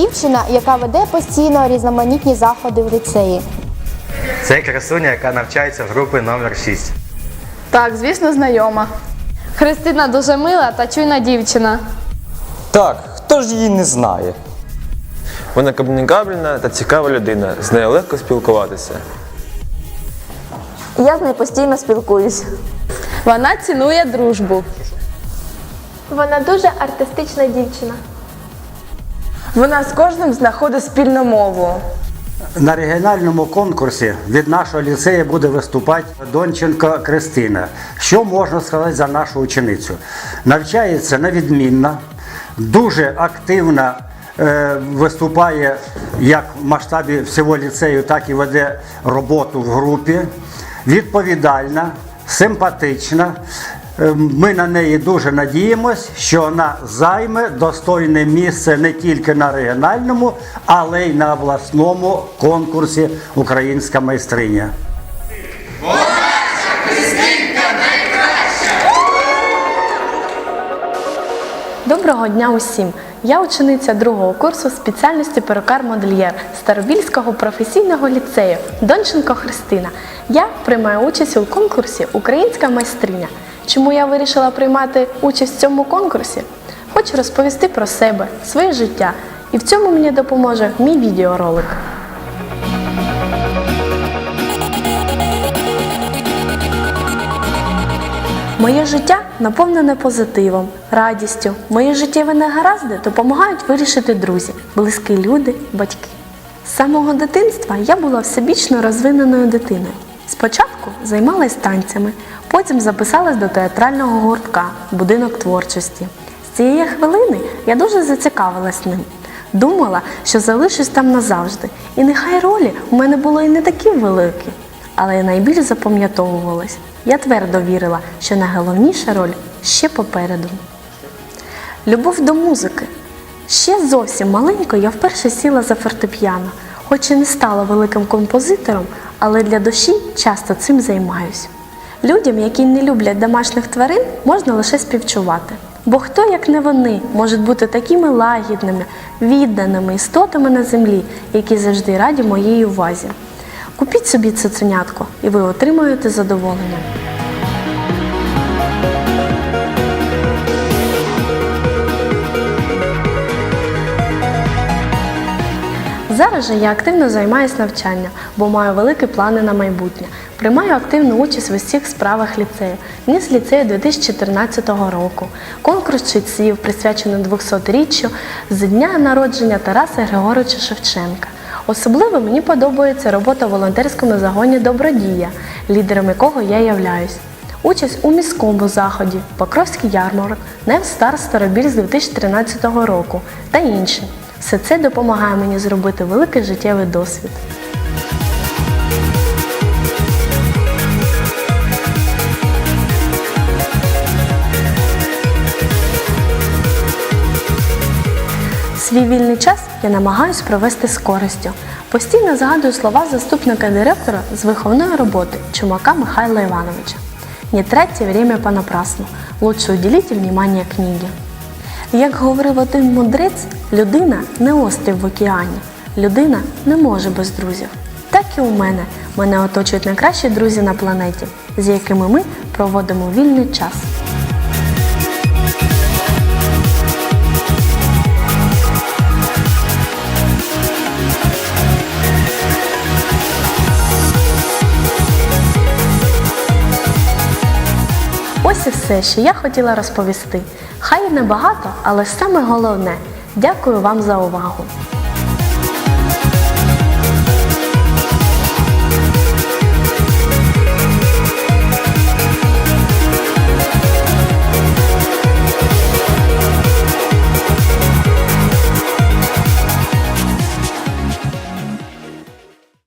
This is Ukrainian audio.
Дівчина, яка веде постійно різноманітні заходи в ліцеї. Це красуня, яка навчається в групи номер 6. Так, звісно, знайома. Христина дуже мила та чуйна дівчина. Так, хто ж її не знає? Вона комунікабельна та цікава людина. З нею легко спілкуватися. Я з нею постійно спілкуюсь. Вона цінує дружбу. Вона дуже артистична дівчина. Вона з кожним знаходить спільну мову. На регіональному конкурсі від нашого ліцею буде виступати Донченко Кристина. Що можна сказати за нашу ученицю? Навчається невідмінно, дуже активно е, виступає як в масштабі всього ліцею, так і веде роботу в групі. Відповідальна, симпатична. Е, Ми на неї дуже надіємось, що вона займе достойне місце не тільки на регіональному, але й на обласному конкурсі Українська майстриня. Доброго дня усім! Я учениця другого курсу спеціальності перукар-модельєр Старобільського професійного ліцею Донченко Христина. Я приймаю участь у конкурсі Українська майстриня. Чому я вирішила приймати участь в цьому конкурсі? Хочу розповісти про себе, своє життя, і в цьому мені допоможе мій відеоролик. Моє життя наповнене позитивом, радістю. Мої життєві негаразди допомагають вирішити друзі, близькі люди, батьки. З самого дитинства я була всебічно розвиненою дитиною. Спочатку займалась танцями, потім записалась до театрального гуртка Будинок творчості. З цієї хвилини я дуже зацікавилась ним. Думала, що залишусь там назавжди, і нехай ролі у мене були і не такі великі, але я найбільш запам'ятовувалась. Я твердо вірила, що найголовніша роль ще попереду. Любов до музики. Ще зовсім маленько я вперше сіла за фортепіано, хоч і не стала великим композитором, але для душі часто цим займаюсь. Людям, які не люблять домашніх тварин, можна лише співчувати. Бо хто, як не вони, можуть бути такими лагідними, відданими істотами на землі, які завжди раді моїй увазі. Купіть собі цуценятко, і ви отримаєте задоволення. Зараз же я активно займаюся навчанням, бо маю великі плани на майбутнє. Приймаю активну участь в усіх справах ліцею. Ніс ліцею 2014 року. Конкурс читців, присвячений 200-річчю з дня народження Тараса Григоровича Шевченка. Особливо мені подобається робота в волонтерському загоні Добродія, лідером якого я являюсь. Участь у міському заході, Покровський ярмарок, Нев Стар Старобіль з 2013 року та інші. Все це допомагає мені зробити великий життєвий досвід. Свій вільний час я намагаюсь провести з користю. Постійно згадую слова заступника директора з виховної роботи Чумака Михайла Івановича. Не тратьте время понапрасну, лучше уделите внимание книге. Як говорив один мудрець, людина не острів в океані, людина не може без друзів. Так і у мене. Мене оточують найкращі друзі на планеті, з якими ми проводимо вільний час. Ось і все, що я хотіла розповісти. Хай і небагато, але саме головне. Дякую вам за увагу.